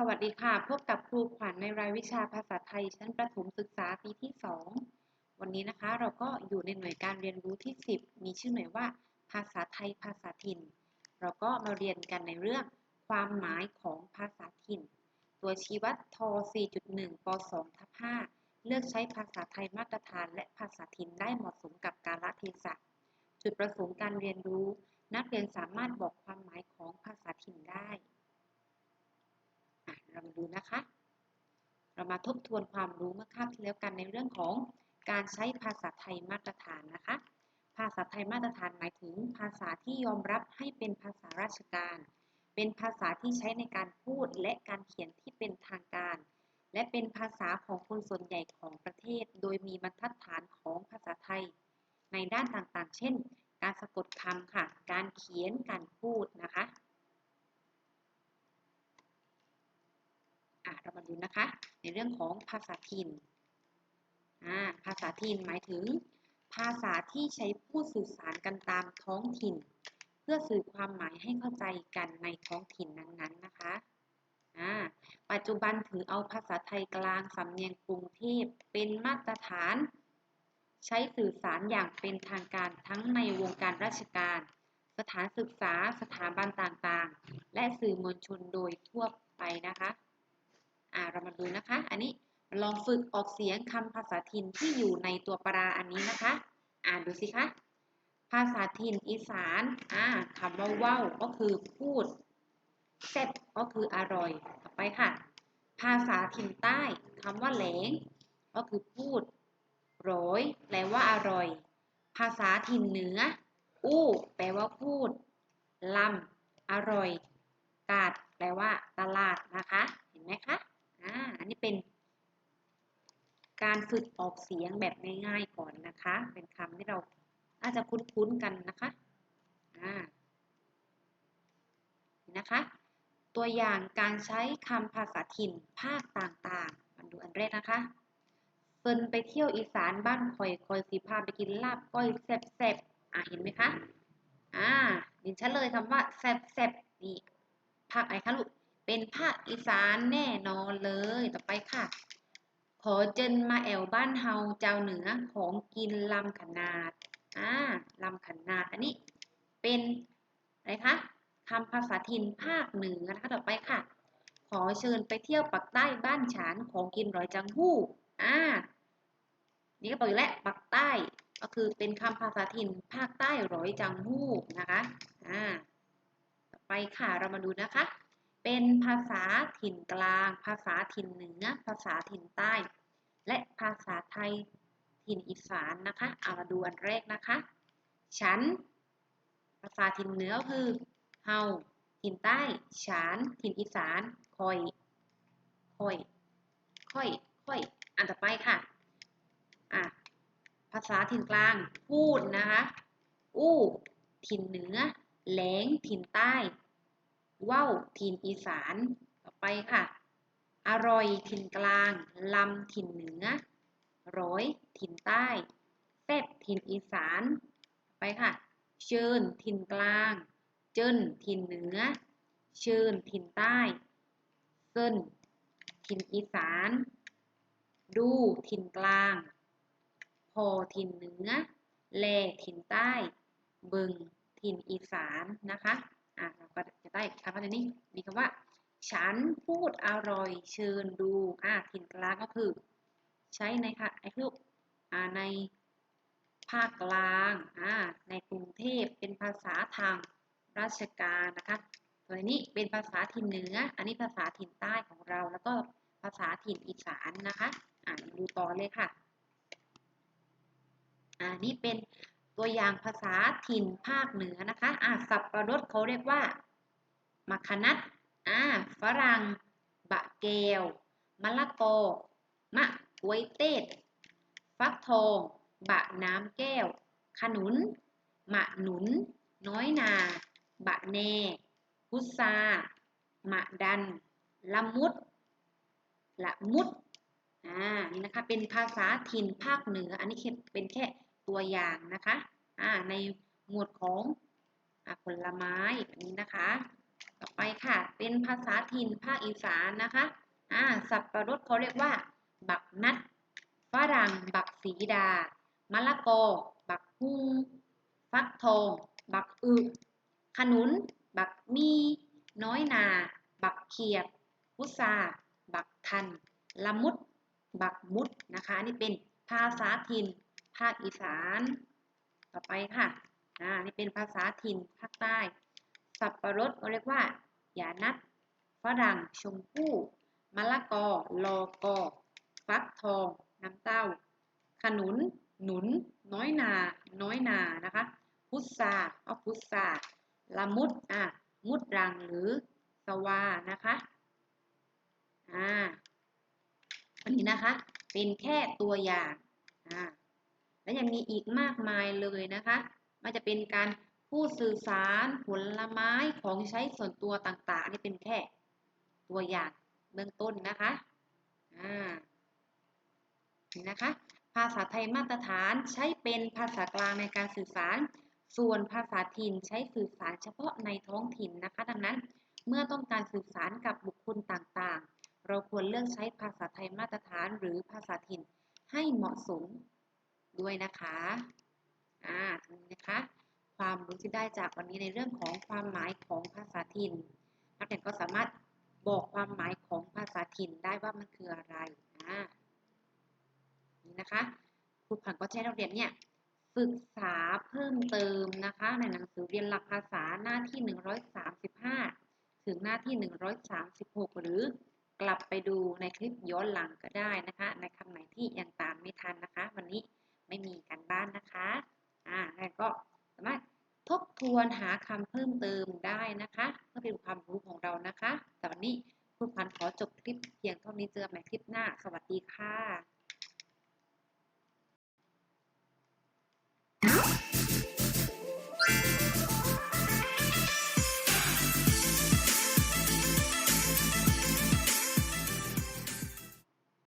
สวัสดีค่ะ พบกับครูขวัญในรายวิชาภาษาไทยชั้นประถมศึกษาปีที่ 2 วันนี้นะคะเราก็อยู่ในหน่วยการเรียนรู้ที่ 10 มีชื่อหน่วยว่า ภาษาไทยภาษาถิ่น เราก็มาเรียนกันในเรื่องความหมายของภาษาถิ่น ตัวชี้วัดท 4.1 ป 2 ทับ 5 เลือกใช้ภาษาไทยมาตรฐานและภาษาถิ่นได้เหมาะสมกับกาลเทศะ จุดประสงค์การเรียนรู้ นักเรียนสามารถบอกความหมายของภาษาถิ่น ด้อะเรามาดูนะคะ เรามาทบทวนความรู้เมื่อคาบที่แล้วกันในเรื่องของการใช้ภาษาไทยมาตรฐานนะคะ ภาษาไทยมาตรฐานหมายถึงภาษาที่ยอมรับให้เป็นภาษาราชการ เป็นภาษาที่ใช้ในการพูดและการเขียนที่เป็นทางการ และเป็นภาษาของคนส่วนใหญ่ของประเทศ โดยมีบรรทัดฐานของภาษาไทย ในด้านต่างๆ เช่น การสะกดคำค่ะ การเขียน การพูดนะคะ อะเรามาดูนะคะ ในเรื่องของภาษาถิ่นอ่าภาษาถิ่นหมายถึง ภาษาที่ใช้พูดสื่อสารกันตามท้องถิ่น เพื่อสื่อความหมายให้เข้าใจกันในท้องถิ่นนั้นๆนะคะอ่าปัจจุบันถือเอาภาษาไทยกลางสำเนียงกรุงเทพเป็นมาตรฐาน ใช้สื่อสารอย่างเป็นทางการทั้งในวงการราชการสถานศึกษาสถาบันต่างๆ และสื่อมวลชนโดยทั่วไปนะคะ อ่าเรามาดูนะคะ อันนี้ลองฝึกออกเสียงคำภาษาถิ่นที่อยู่ในตัวปราอันนี้นะคะ อ่านดูสิคะ ภาษาถิ่นอีสานอ่าคำว่าว้าวก็คือพูดแซ่บก็คืออร่อยต่อไปค่ะ ภาษาถิ่นใต้คำว่าแหลง ก็คือพูดโรยแปลว่าอร่อย ภาษาถิ่นเหนือ อู้ แปลว่าพูดลำอร่อย กาด แปลว่า ตลาดนะคะ เห็นไหมคะ อ่าอันนี้เป็น การฝึกออกเสียงแบบง่ายๆก่อนนะคะ เป็นคำที่เราอาจจะคุ้นๆกันนะคะอ่านะคะ ตัวอย่างการใช้คำภาษาถิ่นภาคต่างๆมาดูอันแรกนะคะเฟินไปเที่ยวอีสานบ้านคอยคอยสีพาไปกินลาบก้อยแซ่บๆอะเห็นไหมคะอ่าดิฉันเลยคำว่าแซ่บๆนี่ภาคไหนคะลูก เป็นภาคอีสานแน่นอนเลย ต่อไปค่ะ ขอเจนมาแอวบ้านเฮาเจ้าเหนือของกินลำขนาด อ่าลำขนาด อันนี้เป็นอะไรคะคำภาษาถิ่นภาคเหนือนะคะต่อไปค่ะ ขอเชิญไปเที่ยวปักใต้บ้านฉานของกินร้อยจังหู้ อ่า นี่ก็บอกอยู่แล้วปักใต้ ก็คือเป็นคำภาษาถิ่นภาคใต้ร้อยจังหู้นะคะ อ่า ต่อไปค่ะเรามาดูนะคะ เป็นภาษาถิ่นกลาง ภาษาถิ่นเหนือ ภาษาถิ่นใต้ และภาษาไทยถิ่นอีสานนะคะ เอามาดูอันแรกนะคะ ฉัน ภาษาถิ่นเหนือคือ เฮา ถิ่นใต้ ฉาน ถิ่นอีสาน คอย คอย ค่อย ค่อย อันต่อไปค่ะ อะ ภาษาถิ่นกลาง พูดนะคะ อู้ ถิ่นเหนือ แหลง ถิ่นใต้ ว่าวถิ่นอีสาน ต่อไปค่ะ อร่อยถิ่นกลาง ลำถิ่นเหนือร้อยถิ่นใต้แซ่บถิ่นอีสาน ไปค่ะ เชิญถิ่นกลาง เจิ้นถิ่นเหนือ เชิญถิ่นใต้เซินถิ่นอีสาน ดูถิ่นกลาง พอถิ่นเหนือ แลถิ่นใต้ บึงถิ่นอีสานนะคะ อะเราก็จะได้คำว่านี้มีคำว่า ฉันพูดอร่อยเชิญดูอะถิ่นกลางก็คือ ใช้ในค่ะไอ้ลูกอ่าในภาคกลางอ่าในกรุงเทพเป็นภาษาทางราชการนะคะส่วนนี้เป็นภาษาถิ่นเหนือ อันนี้ภาษาถิ่นใต้ของเรา แล้วก็ภาษาถิ่นอีสานนะคะ อ่าดูต่อเลยค่ะ อ่านี่เป็น ตัวอย่างภาษาถิ่นภาคเหนือนะคะอ่าสับประรดเขาเรียกว่ามะขนัดอ่าฝรั่ง บะเกลมะละกอ มะกวยเต้ฟักทอง บะน้ำแก้ว ขนุน มะหนุน น้อยนา บะเนพุทรามะดัน ละมุด ละมุด อ่า นี่นะคะ เป็นภาษาถิ่นภาคเหนือ อันนี้เป็นแค่ ตัวอย่างนะคะอ่าในหมวดของอผลไม้แบบนี้นะคะ ต่อไปค่ะเป็นภาษาถิ่นภาคอีสานนะคะอ่าสับปะรดเขาเรียกว่า บักนัดฝรั่งบักสีดามะละกอ บักฮุงฟักทอง บักอึขนุน บักมี น้อยนา บักเขียดพุทราบักทัน ละมุด บักมุดนะคะ นี่เป็นภาษาถิ่น ภาคอีสาน ต่อไปค่ะอ่านี่เป็นภาษาถิ่นภาคใต้ สับปะรดเรียกว่าหยานัดฝรั่ง ชมพู่มะละกอ ลอกอ ฟักทอง น้ำเต้า ขนุน หนุน น้อยนา น้อยนานะคะ พุทราเอพุทราละมุด อะ มุดรังหรือสวา นะคะ อ่า อันนี้นะคะ เป็นแค่ตัวอย่าง อ่า และยังมีอีกมากมายเลยนะคะมันจะเป็นการพูดสื่อสารผลไม้ของใช้ส่วนตัวต่างๆ นี่เป็นแค่ตัวอย่างเบื้องต้นนะคะอ่านี่นะคะ ภาษาไทยมาตรฐานใช้เป็นภาษากลางในการสื่อสาร ส่วนภาษาถิ่นใช้สื่อสารเฉพาะในท้องถิ่นนะคะ ดังนั้นเมื่อต้องการสื่อสารกับบุคคลต่างๆ เราควรเลือกใช้ภาษาไทยมาตรฐานหรือภาษาถิ่นให้เหมาะสม ด้วยนะคะ อ่าทีนี้นะคะ ความรู้ที่ได้จากวันนี้ในเรื่องของความหมายของภาษาถิ่น นักเรียนก็สามารถบอกความหมายของภาษาถิ่นได้ว่ามันคืออะไร อ่า นี่นะคะครูผันก็ใช้นักเรียนเนี่ยศึกษาเพิ่มเติมนะคะ ในหนังสือเรียนหลักภาษาหน้าที่ 135 ถึงหน้าที่ 136 หรือกลับไปดูในคลิปย้อนหลังก็ได้นะคะ ในคำไหนที่ยังตามไม่ทันนะคะ วันนี้ไม่มีการบ้า นะคะอ่าแล้วก็สามารถทบทวนหาคำเพิ่มเติมได้นะคะเพื่อเป็นความรู้ของเรานะคะแต่วันนี้ครูพันขอจบคลิปเพียงเท่านี้เจอกันใหม่คลิปหน้า สวัสดีค่ะ